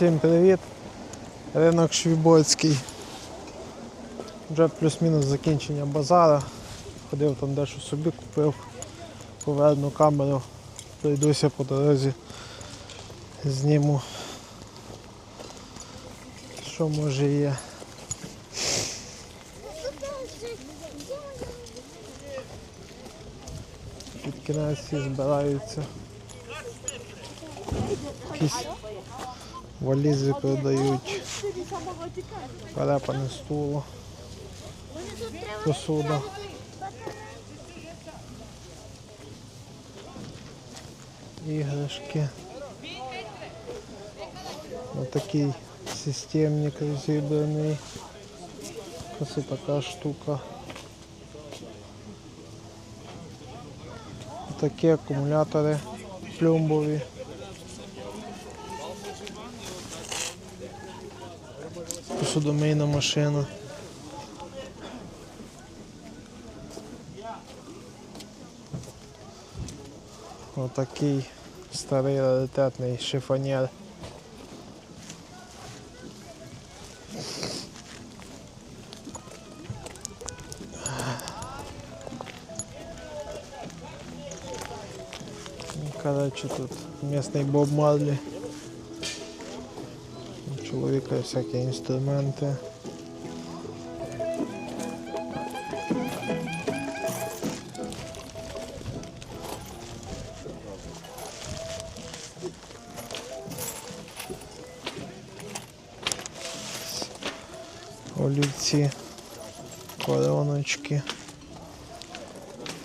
Всім привіт! Ринок Швібоцький. Вже плюс-мінус закінчення базара. Ходив там дещо собі купив. Поверну камеру, пройдуся по дорозі, зніму. Що може є. Під кінець всі збираються. Якісь валізи продають, перепане стулу, посуда. Іграшки. Отакий системник розібраний. Ось така штука. Такі акумулятори плюмбові. Посудомийна машина. Отакий старий раритетний шифонер. Ну, Короче, тут местный Боб Марли. Є всякі інструменти. Олівці, короночки.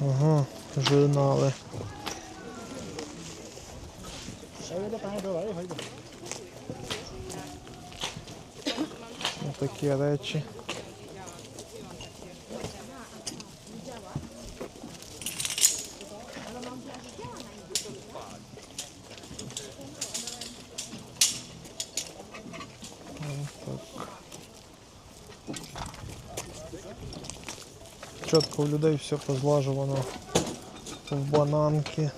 Ага, журнали. Такі речі. Чітко у людей все позлажувано в бананки.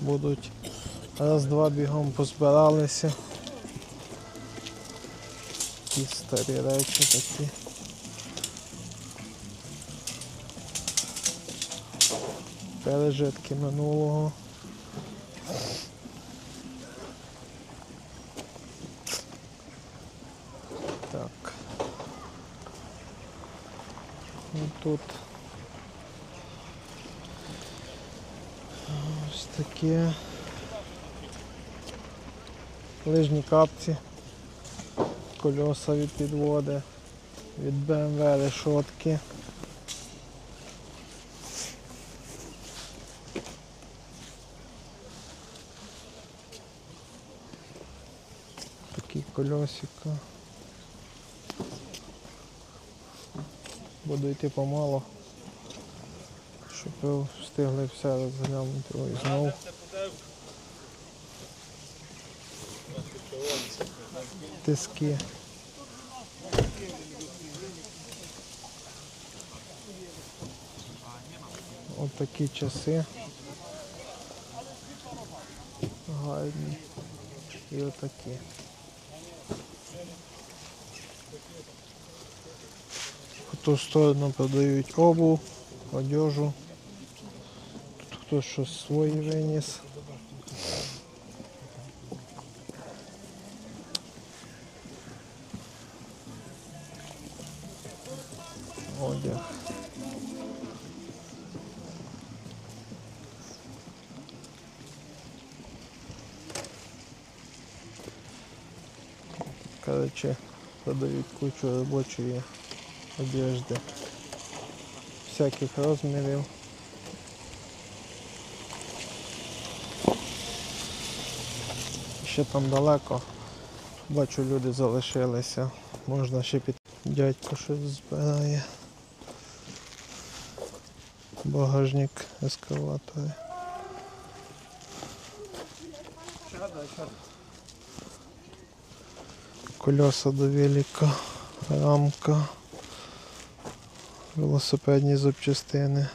Будуть раз-два бігом позбиралися. Такі старі речі такі. Пережитки минулого. Так. Ну тут ось таке. Лижні капці кольоса від підводи, від BMW решотки. Такі колесика. Буду йти помало, щоб ви встигли все розглянути. Ой, знов. Тиски. От такі часи. Гарні. І отакі. По ту сторону продають обув, одежу. Тут хтось щось своє виніс. Одяг. Короче, продають кучу робочої одежди. Всяких розмірів. Ще там далеко. Бачу, люди залишилися. Можна ще під дядько щось збирає. Багажник ескаватори. Колеса до велика, рамка, велосипедні запчастини,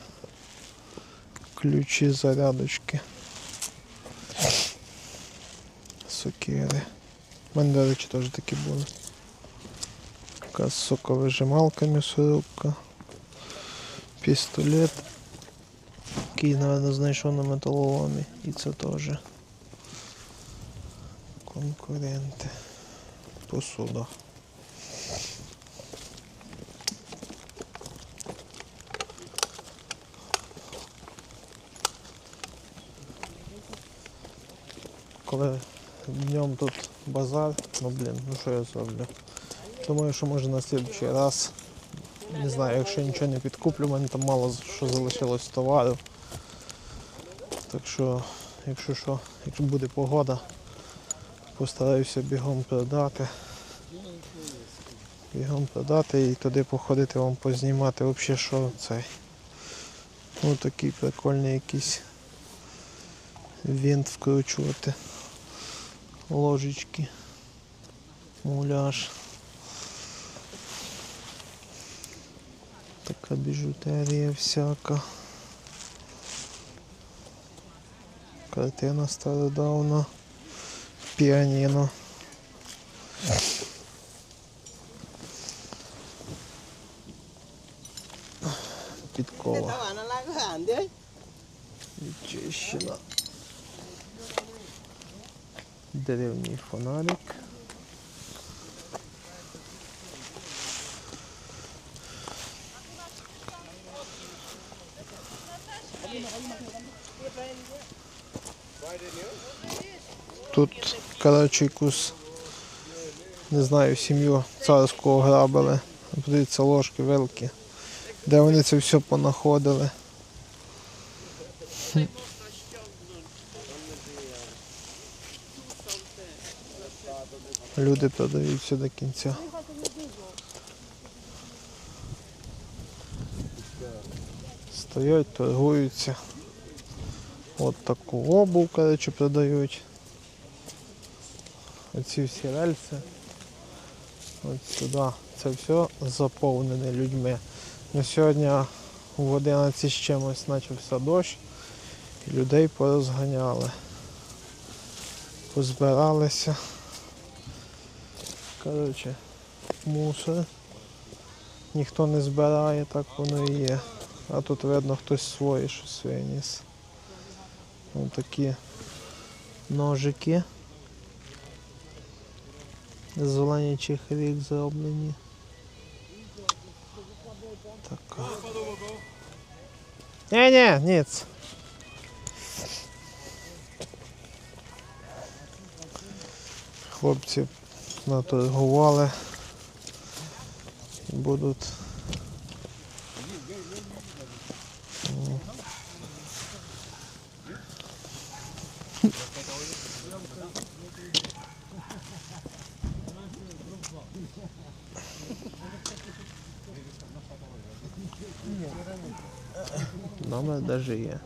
ключі, зарядочки. 4. У мене, до речі, теж такі були. Така соковижималка м'ясорубка. Пістолет. Який, напевно, знайшов на металоломі. І це теж. Конкуренти. Посуда. Коли днем тут базар, ну блін, ну що я зроблю? Думаю, що може на слідчий раз. Не знаю, якщо нічого не підкуплю, в мене там мало що залишилось товару. Так що, якщо що, якщо буде погода, постараюся бігом продати. Бігом продати і туди походити вам познімати взагалі що цей. Ну такий прикольний якийсь винт вкручувати. Ложечки. Муляж. Така біжутерія всяка. Картина стародавна. Піаніно. Підкова. Відчищена. Деревній фонарик. Тут, коротше, якусь, не знаю, сім'ю царського грабили. Подивіться, ложки, вилки. Де вони це все понаходили. Люди продають все до кінця. Стоять, торгуються. От таку обув, коротше, продають. Оці всі рельси. От сюди. Це все заповнене людьми. На сьогодні в 11 з чимось почався дощ. І людей порозганяли. Позбиралися. Коротше, мусор. Ніхто не збирає, так воно і є. А тут видно хтось своє щось виніс. Ось такі ножики. З оленячих рік зроблені. Така. Ні, ні, ніц. Хлопці наторгували. Будуть. Номер даже є.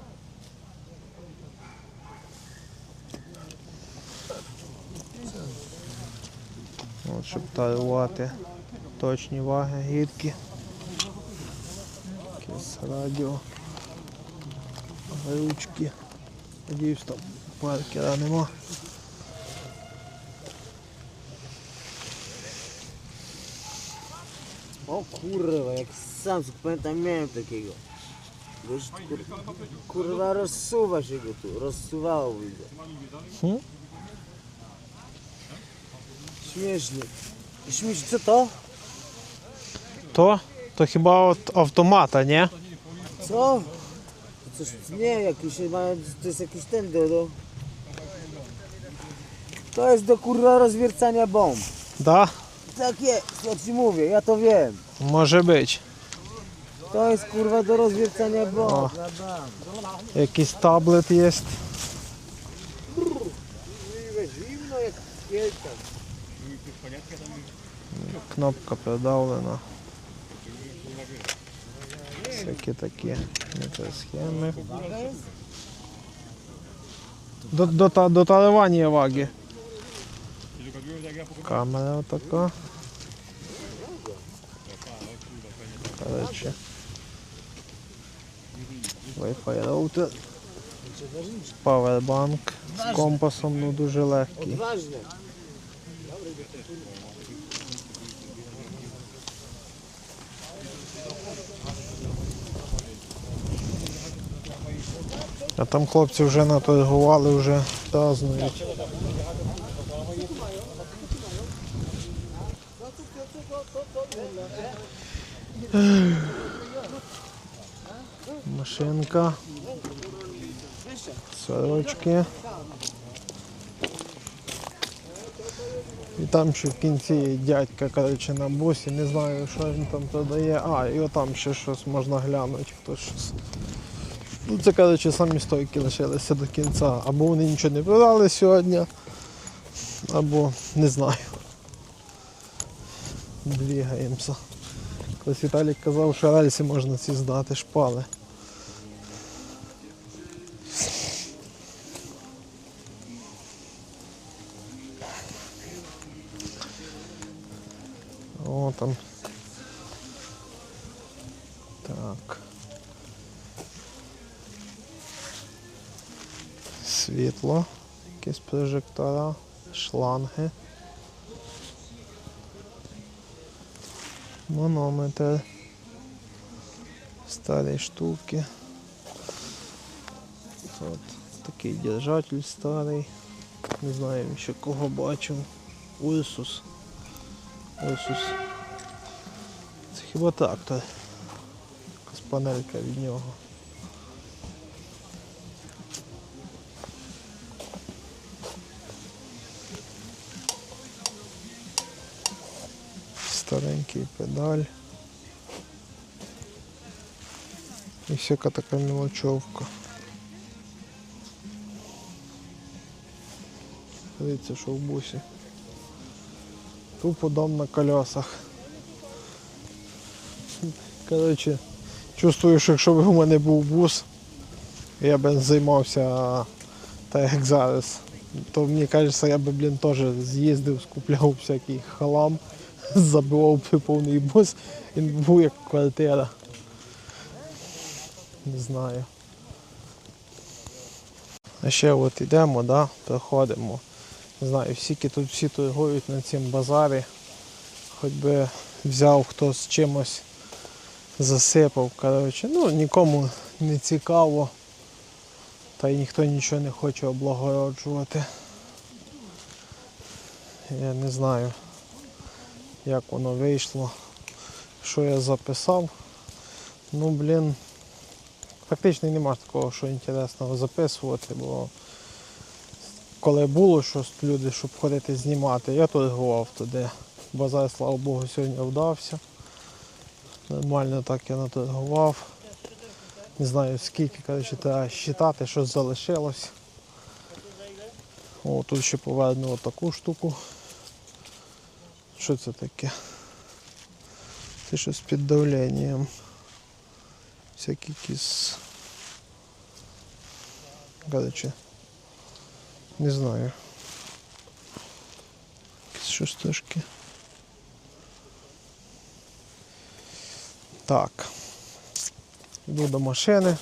От, щоб тарувати точні ваги, гірки. Якесь радіо. Ручки. Надіюсь, там паркера нема. O kurwa, jak sam pamiętam miałem Bo kur, kurwa rozsuwa się go tu, rozsuwało widzę. Hmm? Śmiesznie. Śmiesz, co to? To? To chyba od automata, nie? Co? To coś, nie, jakiś, to jest jakiś ten do, do... To jest do kurwa rozwiercania bomb. Da? Tak jest, ja ci mówię, ja to wiem. Może być. To jest kurwa do rozwiercania O. bomb. Na bank. Якийсь таблет є. Zimno jak wielka. Кнопка продавлена. Всякі такі мікросхеми. До, до, та- до таливання ваги. Камера така. Коротше. Wi-Fi роутер. Павербанк з компасом, ну дуже легкий. А там хлопці вже наторгували, вже празднують. Машинка. Сорочки. І там ще в кінці дядька коротше, на бусі, не знаю, що він там продає. А, і отам ще щось можна глянути, хто щось. Ну, це, коротше, самі стойки лишилися до кінця. Або вони нічого не продали сьогодні, або не знаю. Двігаємося. Віталік казав, що рельси можна ці здати, шпали. Там. Так. Світло, якісь прожектора, шланги. Манометр. Старі штуки. От такий держатель старий. Не знаю ще кого бачив. Урсус. Урсус. Хіба трактор. Якась панелька від нього. Старенький педаль. І всяка така мелочевка. Дивіться, що в бусі. Тупо дом на колесах. Коротше, чувствую, що якщо б у мене був бус, я б займався так як зараз, то мені кажеться, я би, блін, теж з'їздив, скупляв всякий халам, забивав би повний бус, він був як квартира. Не знаю. А ще от йдемо, да, проходимо. Не знаю, всі тут всі торгують на цьому базарі. Хоч би взяв хто з чимось засипав. Коротше, ну нікому не цікаво. Та й ніхто нічого не хоче облагороджувати. Я не знаю, як воно вийшло, що я записав. Ну, блін, фактично нема такого, що інтересного записувати, бо коли було щось люди, щоб ходити знімати, я торгував туди. Базар, слава Богу, сьогодні вдався. Нормально так я наторгував. Не знаю скільки, коротше, треба считати, що залишилось. О, тут ще поверну таку штуку. Що це таке? Це щось під давленням. Всякі якісь. Коротше. Не знаю. Щось трошки. Так. Йду до машини.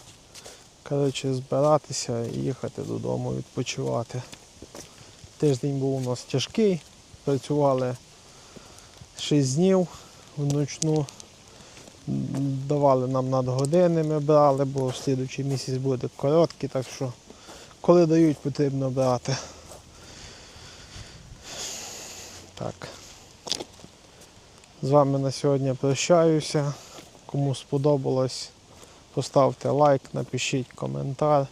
Коротше, збиратися і їхати додому відпочивати. Тиждень був у нас тяжкий. Працювали 6 днів вночну. Давали нам надгодини, ми брали, бо слідуючий місяць буде короткий, так що коли дають, потрібно брати. Так. З вами на сьогодні прощаюся. Кому сподобалось, поставте лайк, напишіть коментар.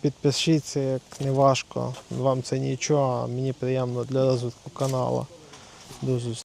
Підпишіться, як не важко. Вам це нічого, а мені приємно для розвитку каналу. До зустрічі.